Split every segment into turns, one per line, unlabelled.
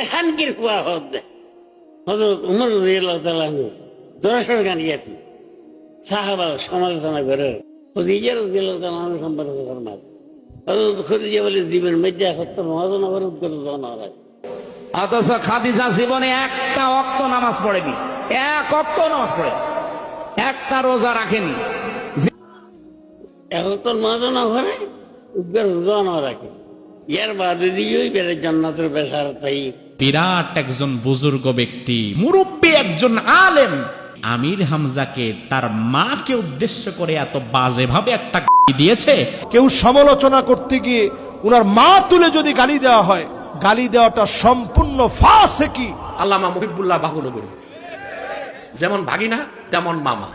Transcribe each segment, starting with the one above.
এখানকার কুয়া হদ হজরত উমর রাদিয়াল্লাহু দর্শন গান সাহাবা সমালোচনা করে খদিজা রাদিয়াল্লাহু সম্পর্কে হজরত খদিজা বলে মেজা সত্য মহাজন অবরোধ করে হয়
অথচ খাদিজা জীবনে একটা অক্ত নামাজ পড়েনি। এক অক্ত নামাজ পড়ে। একটা রোজা রাখেনি।
এখন তোর মহাজন ঘরে উদ্গার রোজা না রাখে ইয়ার বাদে দিয়েই বেড়ে জান্নাতের বেসার তাই
বিরাট একজন বুজুর্গ ব্যক্তি মুরব্বী একজন আলেম। আমির হামজাকে তার মাকে উদ্দেশ্য করে এত বাজে ভাবে একটা দিয়েছে।
কেউ সমালোচনা করতে গিয়ে উনার মা তুলে যদি গালি দেওয়া হয় গালি দেওয়াটা সম্পূর্ণ ফাঁসে কি
আল্লামা মহিবুল্লাহ বাহুনগরী যেমন ভাগিনা তেমন মামা।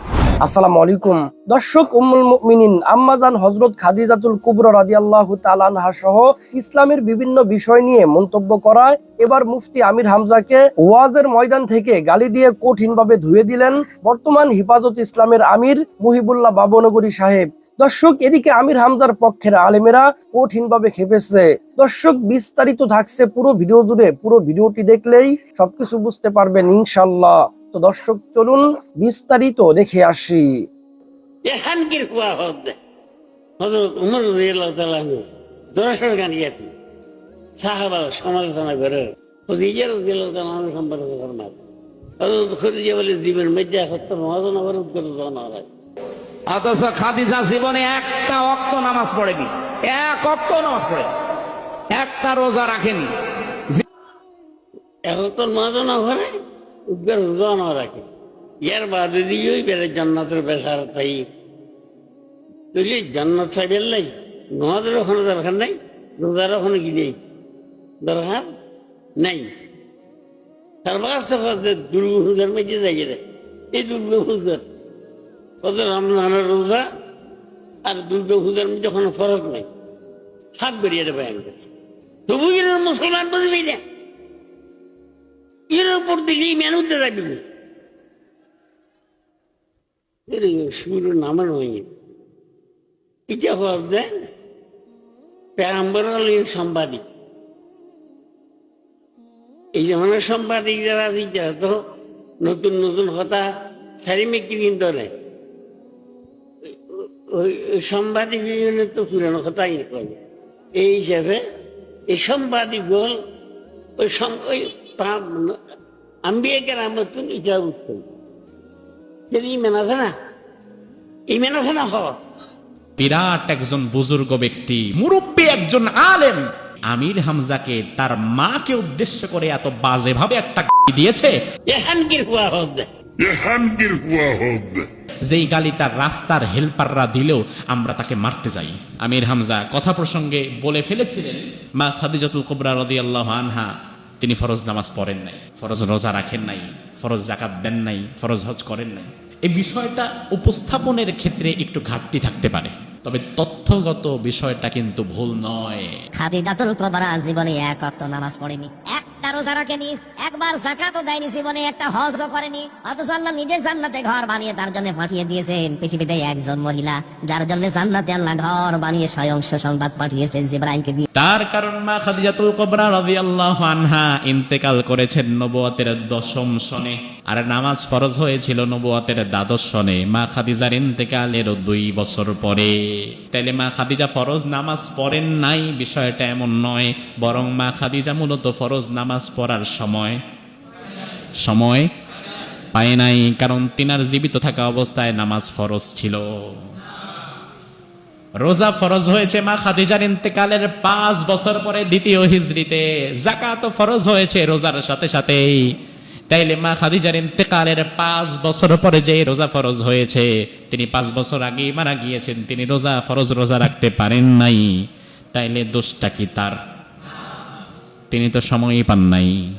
আসসালামু আলাইকুম। দর্শক, উম্মুল মুমিনিন, আম্মাজান হযরত খাদিজাতুল কুবরা রাদিয়াল্লাহু তাআলা আনহা সহ ইসলামের বিভিন্ন বিষয় নিয়ে মন্তব্য করায় এবার মুফতি আমির হামজাকে ওয়াজের ময়দান থেকে গালি দিয়ে কঠিনভাবে ধুয়ে দিলেন বর্তমান হিফাজত ইসলামের আমির মুহিবুল্লাহ বাবনগরী সাহেব। দর্শক, এদিকে আমির হামজার পক্ষের আলেমেরা কঠিনভাবে খেপেছে। দর্শক, বিস্তারিত থাকছে পুরো ভিডিও জুড়ে। পুরো ভিডিওটি দেখলেই সবকিছু বুঝতে পারবেন ইনশাল্লাহ তো দর্শক চলুন বিস্তারিত দেখে আসি।
এখানকার কুয়া হদ হজরত উমর রাদিয়াল্লাহু তাআলা আনহু দর্শন গান গিয়েছেন সাহাবা সমালোচনা করে খদিজা রাদিয়াল্লাহু তাআলা সম্পর্কে ফরমান হজরত খদিজা বলে দিবেন মেজা সত্য মহাজন অবরোধ করে দেওয়া না হয়
অথচ খাদিজা জীবনে একটা অক্ত নামাজ পড়েনি। এক অক্ত নামাজ পড়ে। একটা রোজা রাখেনি।
এখন তোর মহাজন ঘরে উদ্গার রোজা রাখে। ইয়ার বাদে দিয়েই বেড়ে জান্নাতের বেসার তাই। তুই জান্নাত সাহেবের লাই নমাজের ওখানে দরকার নাই, রোজার ওখানে কি নেই? দরকার নাই। তারপর আস্তে আস্তে দুর্গ হুজার মেজে যাই রে, এই দুর্গ হুজার ওদের রমজানের রোজা আর দুর্গা হুজার মধ্যে কোনো ফরক নাই। সাত বেরিয়ে দেবে তবু মুসলমান বুঝবি না? এর উপর দিকে মেনুতে যাবি সুর নামান হয়ে এটা হওয়ার দেন প্যারাম্বর সাংবাদিক এই ধরনের সাংবাদিক যারা আছে যারা তো নতুন নতুন কথা সারি মেকি কিন্তু নেই ওই সাংবাদিক তো পুরানো কথাই করে। এই এই গোল ওই ওই আম্বিয়াকে রামতুন এটা উত্তম যদি ইমেন আছে না ইমেন আছে না হওয়া
বিরাট একজন বুজুর্গ ব্যক্তি মুরব্বী একজন আলেম। আমির হামজাকে তার মাকে উদ্দেশ্য করে এত বাজে ভাবে একটা দিয়েছে। যেই গালিটা রাস্তার হেল্পাররা দিলেও আমরা তাকে মারতে যাই। আমির হামজা কথা প্রসঙ্গে বলে ফেলেছিলেন মা খাদিজাতুল কুবরা রাদিয়াল্লাহু আনহা তিনি ফরজ নামাজ পড়েন নাই, ফরজ রোজা রাখেন নাই, ফরজ জাকাত দেন নাই, ফরজ হজ করেন নাই। এই বিষয়টা উপস্থাপনের ক্ষেত্রে একটু ঘাটতি থাকতে পারে, তবে তথ্যগত বিষয়টা কিন্তু ভুল নয়।
জীবনে এক নামাজ পড়েনি একটা রোজা রাখেনি একবার দেয়নি জীবনে, একটা করেনি। অথচ আল্লাহ জান্নাতে ঘর বানিয়ে তার জন্য পাঠিয়ে দিয়েছেন। পৃথিবীতে একজন মহিলা, যার জন্য জান্নাতে আল্লাহ ঘর বানিয়ে স্বয়ং সুসংবাদ পাঠিয়েছেন জিব্রাইলকে দিয়ে।
তার কারণ মা খাদিজাতুল কুবরা রাদিয়াল্লাহু আনহা ইন্তেকাল করেছেন নবুয়তের দশম সনে। আর নামাজ ফরজ হয়েছিল নবুয়তের দ্বাদশ সনে মা খাদিজার ইন্তেকালের দুই বছর পরে। তাইলে মা খাদিজা ফরজ নামাজ পড়েন নাই, বিষয়টা এমন নয়, বরং মা খাদিজা মূলত ফরজ নামাজ পড়ার সময়। সময় পায় নাই, কারণ তিনার জীবিত থাকা অবস্থায় নামাজ ফরজ ছিল। রোজা ফরজ হয়েছে মা খাদিজার ইন্তেকালের পাঁচ বছর পরে দ্বিতীয় হিজড়িতে। জাকাত ফরজ হয়েছে রোজার সাথে সাথেই। তাইলে মা খাদিজার ইন্তেকালের পাঁচ বছর পরে যে রোজা ফরজ হয়েছে, তিনি পাঁচ বছর আগেই মারা গিয়েছেন, তিনি রোজা ফরজ রোজা রাখতে পারেন নাই। তাইলে দোষটা কি তার? তিনি তো সময়ই পান নাই।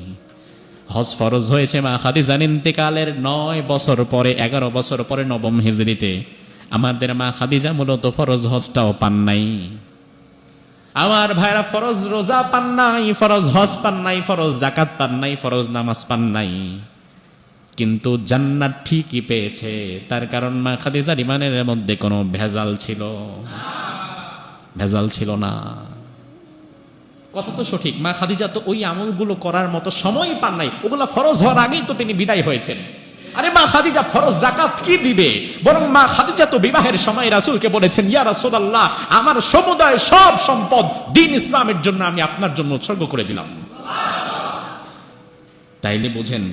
হজ ফরজ হয়েছে মা খাদিজার ইন্তেকালের নয় বছর পরে, এগারো বছর পরে নবম হিজড়িতে। আমাদের মা খাদিজা মূলত ফরজ হজটাও পান নাই। আমার ভাইরা ফরজ রোজা পান নাই, ফরজ হজ পান নাই, ফরজ জাকাত পান নাই, ফরজ নামাজ পান নাই। কিন্তু জান্নাত ঠিকই পেয়েছে, তার কারণ মা খাদিজার ইমানের মধ্যে কোনো ভেজাল ছিল। ভেজাল ছিল না। কথা তো সঠিক, মা খাদিজা তো ওই আমলগুলো করার মতো সময় পান নাই, ওগুলা ফরজ হওয়ার আগেই তো তিনি বিদায় হয়েছেন। আরে মা খাদিজা, ফরজ জাকাত কি দিবে? বরং মা খাদিজা তো বিবাহের সময় রাসূলকে বলেছেন, ইয়া রাসূলুল্লাহ, আমার সমুদায় সব সম্পদ দিন ইসলামের জন্য আমি আপনার জন্য উৎসর্গ করে দিলাম। তাইলে বোঝেন,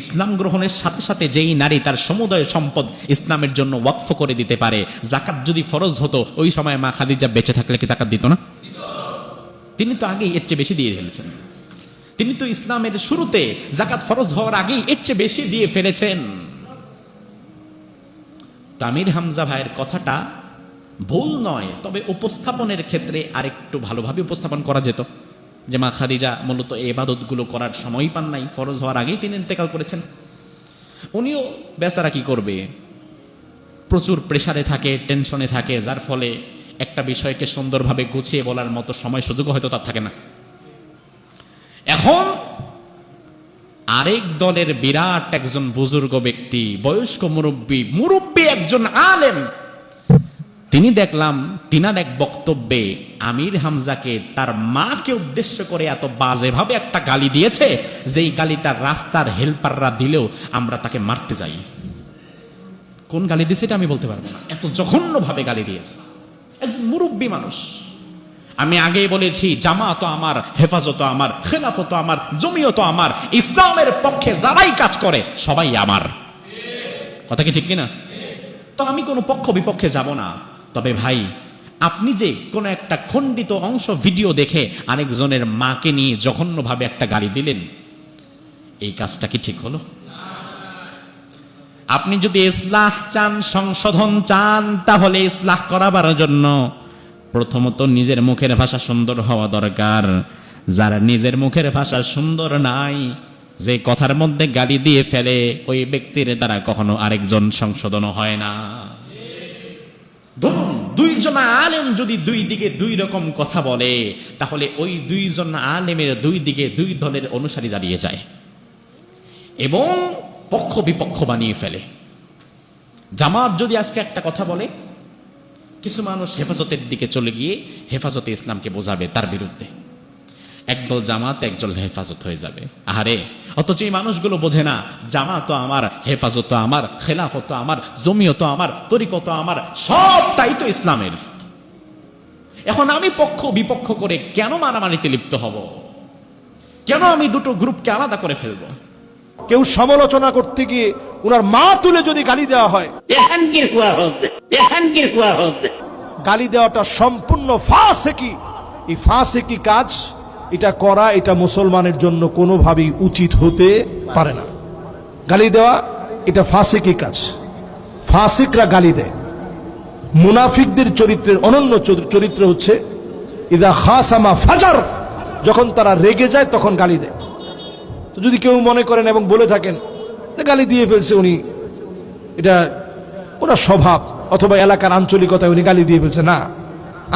ইসলাম গ্রহণের সাথে সাথে যেই নারী তার সমুদয় সম্পদ ইসলামের জন্য ওয়াকফ করে দিতে পারে জাকাত যদি ফরজ হতো, ওই সময় মা খাদিজা বেঁচে থাকলে কি জাকাত দিত না? তিনি তো আগেই এর চেয়ে বেশি দিয়ে ফেলেছেন। তিনি তো ইসলামের শুরুতে জাকাত ফরজ হওয়ার আগেই এর চেয়ে বেশি দিয়ে ফেলেছেন। তামির হামজা ভাইয়ের কথাটা ভুল নয়, তবে উপস্থাপনের ক্ষেত্রে আরেকটু ভালোভাবে উপস্থাপন করা যেত। যে মা খাদিজা মূলত এই ইবাদতগুলো করার সময় পান নাই, ফরজ হওয়ার আগেই তিনি ইন্তেকাল করেছেন। উনিও বেচারা কি করবে? প্রচুর প্রেসারে থাকে, টেনশনে থাকে, যার ফলে একটা বিষয়কে সুন্দরভাবে গুছিয়ে বলার মতো সময় সুযোগ হয়তো তার থাকে না। এখন আরেক দলের বিরাট একজন বুজুর্গ ব্যক্তি, বয়স্ক মুরব্বী মুরব্বী একজন আলেম। তিনি দেখলাম, তিনার এক বক্তব্যে আমির হামজাকে তার মাকে উদ্দেশ্য করে এত বাজেভাবে একটা গালি দিয়েছে যেই গালিটা রাস্তার হেল্পাররা দিলেও আমরা তাকে মারতে যাই। কোন গালি দিয়েছে এটা আমি বলতে পারব না। এত জঘন্যভাবে গালি দিয়েছে। একজন মুরব্বী মানুষ। আমি আগেই বলেছি, জামাত আমার, হেফাজত আমার, খেলাফত আমার, জমিয়ত আমার, ইসলামের পক্ষে যারাই কাজ করে, সবাই আমার। কথা কি ঠিক কিনা? তো আমি কোনো পক্ষ বিপক্ষে যাব না। তবে ভাই, আপনি যে কোনো একটা খণ্ডিত অংশ ভিডিও দেখে আরেকজনের মাকে নিয়ে জঘন্যভাবে একটা গালি দিলেন, এই কাজটা কি ঠিক হলো? আপনি যদি ইসলাহ চান, সংশোধন চান, তাহলে ইসলাহ করাবার জন্য প্রথমত নিজের মুখের ভাষা সুন্দর হওয়া দরকার। যার নিজের মুখের ভাষা সুন্দর নাই, যে কথার মধ্যে গালি দিয়ে ফেলে, ওই ব্যক্তির দ্বারা কখনো আরেকজন সংশোধন হয় না। ধরুন, দুইজন আলেম যদি দুই দিকে দুই রকম কথা বলে, তাহলে ওই দুইজন আলেমের দুই দিকে দুই দলের অনুসারী দাঁড়িয়ে যায় এবং পক্ষ বিপক্ষ বানিয়ে ফেলে। জামাত যদি আজকে একটা কথা বলে কিছু মানুষ হেফাজতের দিকে চলে গিয়ে হেফাজতে ইসলামকে বোঝাবে তার বিরুদ্ধে। একদল জামাত একদল হেফাজত হয়ে যাবে। আহারে অথচ এই মানুষগুলো বোঝে না জামাত আমার হেফাজত আমার খেলাফত আমার জমিয়ত আমার তরিকত আমার সবটাই তো ইসলামের। এখন আমি পক্ষ বিপক্ষ করে কেন মারামারিতে লিপ্ত হব? কেন আমি দুটো গ্রুপকে আলাদা করে ফেলব?
কেউ সমালোচনা করতে গিয়ে ওনার মা তুলে যদি গালি দেওয়া হয়।
এখান কি হুয়া হতে এখান কি হুয়া হতে
গালি দেওয়াটা সম্পূর্ণ ফাঁসেকি এই ফাঁসেকি কাজ? এটা করা এটা মুসলমানের জন্য কোনোভাবেই উচিত হতে পারে না। গালি দেওয়া, এটা ফাঁসেকি কাজ? ফাসিকরা গালি দেয়। মুনাফিকদের চরিত্রের অনন্য চরিত্র- হচ্ছে, ইদা খাসামা ফাজার যখন তারা রেগে যায় তখন গালি দেয়। তো যদি কেউ মনে করেন এবং বলে থাকেন, গালি দিয়ে ফেলছে উনি, এটা ওনার স্বভাব অথবা এলাকার আঞ্চলিকতায় উনি গালি দিয়ে ফেলছে না,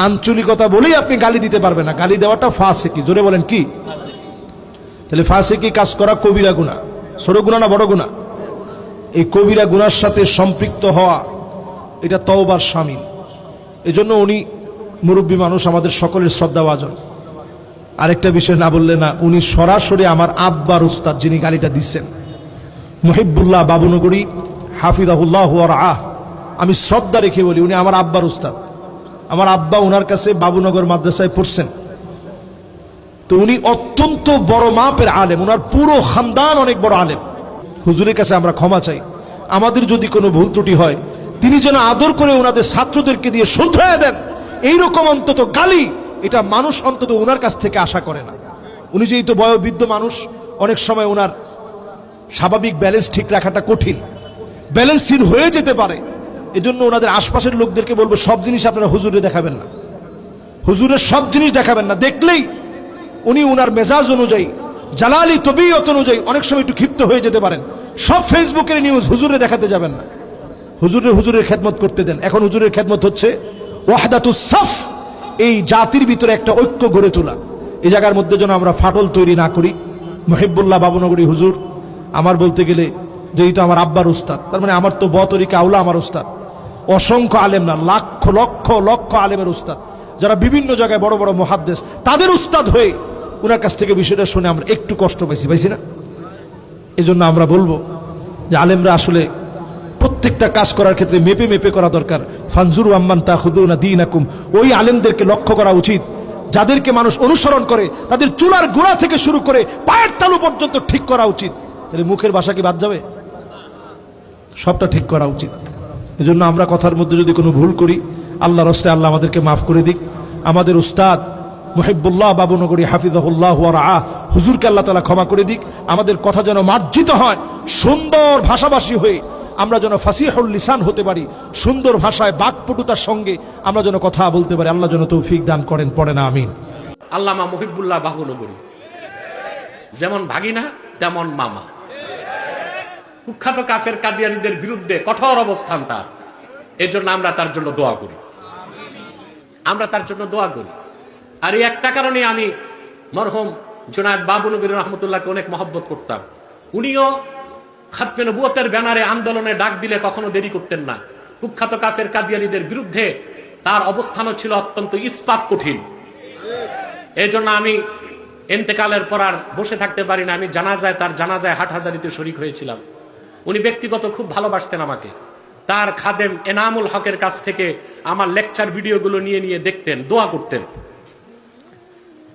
আঞ্চলিকতা বলেই আপনি গালি দিতে পারবেন না। গালি দেওয়াটা ফাঁসে কি জোরে বলেন কি? তাহলে ফাঁসে কি কাজ করা কবিরা গুণা। ছোট গুণা না বড় গুণা? এই কবিরা গুনার সাথে সম্পৃক্ত হওয়া, এটা তওবার সামিল এজন্য উনি মুরব্বী মানুষ, আমাদের সকলের শ্রদ্ধাভাজন আরেকটা বিষয় না বললে না, উনি সরাসরি আমার আব্বার উস্তাদ যিনি গালিটা দিচ্ছেন। মহিবুল্লাহ বাবুনগরী হাফিদাহুল্লাহ আহ আমি শ্রদ্ধা রেখে বলি, উনি আমার আব্বার উস্তাদ। আমার আব্বা ওনার কাছে বাবুনগর মাদ্রাসায় পড়ছেন। তো উনি অত্যন্ত বড় মাপের আলেম ওনার পুরো খানদান অনেক বড় আলেম। হুজুরের কাছে আমরা ক্ষমা চাই। আমাদের যদি কোনো ভুল ত্রুটি হয়, তিনি যেন আদর করে ওনাদের ছাত্রদেরকে দিয়ে শুধরায় দেন, এইরকম অন্তত গালি, এটা মানুষ অন্তত ওনার কাছ থেকে আশা করে না। উনি যেহেতু বয়োবৃদ্ধ মানুষ, অনেক সময় ওনার স্বাভাবিক ব্যালেন্স ঠিক রাখাটা কঠিন। ব্যালেন্সহীন হয়ে যেতে পারে এজন্য ওনাদের আশপাশের লোকদেরকে বলব, সব জিনিস আপনারা হুজুরে দেখাবেন না। হুজুরের সব জিনিস দেখাবেন না। দেখলেই উনি উনার মেজাজ অনুযায়ী, জালালি তবিয়ত অনুযায়ী অনেক সময় একটু ক্ষিপ্ত হয়ে যেতে পারেন। সব ফেসবুকের নিউজ হুজুরে দেখাতে যাবেন না। হুজুরের হুজুরের খেদমত করতে দেন। এখন হুজুরের খেদমত হচ্ছে, ওয়াহদাতু সাফ, এই জাতির ভিতরে একটা ঐক্য গড়ে তোলা। এই জায়গার মধ্যে যেন আমরা ফাটল তৈরি না করি। মহিবুল্লাহ বাবুনগরী হুজুর, আমার বলতে গেলে, যেহেতু আমার আব্বার উস্তাদ, তার মানে আমার তো বতরিকা আউলা আমার উস্তাদ। অসংখ্য আলেম না লক্ষ লক্ষ লক্ষ আলেমের উস্তাদ। যারা বিভিন্ন জায়গায় বড় বড় মহাদ্দেশ তাদের উস্তাদ হয়ে ওনার কাছ থেকে বিষয়টা শুনে আমরা একটু কষ্ট পাইছি পাইছি না? এই জন্য আমরা বলব যে আলেমরা আসলে প্রত্যেকটা কাজ করার ক্ষেত্রে মেপে মেপে করা দরকার। ফানজুরু আম্মান তা হুদুনা দিন আকুম ওই আলেমদেরকে লক্ষ্য করা উচিত। যাদেরকে মানুষ অনুসরণ করে, তাদের চুলার গোড়া থেকে শুরু করে পায়ের তালু পর্যন্ত ঠিক করা উচিত। তাহলে মুখের ভাষা কি বাদ যাবে? সবটা ঠিক করা উচিত। এজন্য আমরা কথার মধ্যে যদি কোনো ভুল করি আল্লাহ রস্তে আল্লাহ আমাদেরকে মাফ করে দিক। আমাদের উস্তাদ মুহিবুল্লাহ বাবুনগরী হাফিজাহুল্লাহ আহ হুজুরকে আল্লাহ তালা ক্ষমা করে দিক। আমাদের কথা যেন মার্জিত হয়, সুন্দর ভাষাভাষী হয়ে আমরা যেন ফাসিহুল লিসান হতে পারি, সুন্দর ভাষায় বাকপটুতার সঙ্গে আমরা যেন কথা বলতে পারি। আল্লাহ যেন তৌফিক দান করেন, পড়ে না, আমিন।
আল্লামা মহিবুল্লাহ বাহুনগরী যেমন ভাগিনা, তেমন মামা। কুখ্যাত কাফের কাদিয়ানিদের বিরুদ্ধে কঠোর অবস্থান তার। এই জন্য আমরা তার জন্য দোয়া করি। আমরা তার জন্য দোয়া করি। আর এই একটা কারণে আমি মরহম জোনায়দ বাবু নবীর রহমতুল্লাহকে অনেক মহব্বত করতাম। উনিও খাতমে নবুয়তের ব্যানারে আন্দোলনে ডাক দিলে কখনো দেরি করতেন না। কুখ্যাত কাফের কাদিয়ানিদের বিরুদ্ধে তার অবস্থানও ছিল অত্যন্ত ইস্পাত কঠিন। এই জন্য আমি এন্তেকালের পর আর বসে থাকতে পারি না। আমি জানাজায়, তার জানাজায় হাটহাজারিতে শরিক হয়েছিলাম। উনি ব্যক্তিগত খুব ভালোবাসতেন আমাকে। তার খাদেম এনামুল হকের কাছ থেকে আমার লেকচার ভিডিওগুলো নিয়ে নিয়ে দেখতেন, দোয়া করতেন।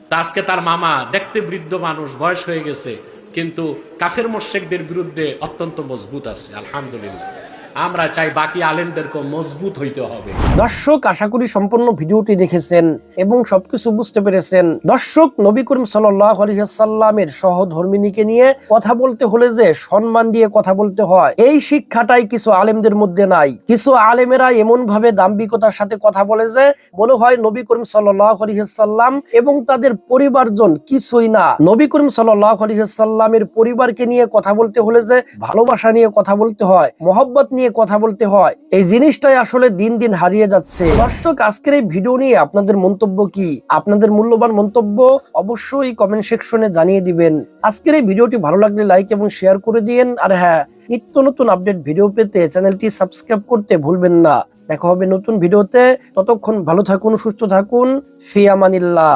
তা আজকে তার মামা দেখতে বৃদ্ধ মানুষ, বয়স হয়ে গেছে, কিন্তু কাফের মোর্শেকদের বিরুদ্ধে অত্যন্ত মজবুত আছে, আলহামদুলিল্লাহ। আমরা চাই বাকি আলেমদেরকেও মজবুত হইতে হবে।
দর্শক, আশা করি সম্পূর্ণ ভিডিওটি দেখেছেন এবং সবকিছু বুঝতে পেরেছেন। দর্শক, নবী করিম সাল্লাহ আলহিহাসাল্লামের সহধর্মিনীকে নিয়ে কথা বলতে হলে যে সম্মান দিয়ে কথা বলতে হয়, এই শিক্ষাটাই কিছু আলেমদের মধ্যে নাই। কিছু আলেমেরা এমন ভাবে দাম্ভিকতার সাথে কথা বলে যে, মনে হয় নবী করিম সাল্লাহ আলহিহাসাল্লাম এবং তাদের পরিবারজন কিছুই না। নবী করিম সাল্লাহ আলহিহাসাল্লামের পরিবারকে নিয়ে কথা বলতে হলে যে ভালোবাসা নিয়ে কথা বলতে হয়, মহব্বত নিয়ে কথা বলতে হয়। এই জিনিসটাই আসলে দিন দিন হারিয়ে যাচ্ছে। দর্শক, আজকের এই ভিডিও নিয়ে আপনাদের মন্তব্য কি? আপনাদের মূল্যবান মন্তব্য অবশ্যই কমেন্ট সেকশনে জানিয়ে দিবেন। আজকের এই ভিডিওটি ভালো লাগলে লাইক এবং শেয়ার করে দিন আর হ্যাঁ নিত্য নতুন আপডেট ভিডিও পেতে চ্যানেলটি সাবস্ক্রাইব করতে ভুলবেন না। দেখা হবে নতুন ভিডিওতে। ততক্ষণ ভালো থাকুন, সুস্থ থাকুন। ফিয়ামানিল্লাহ।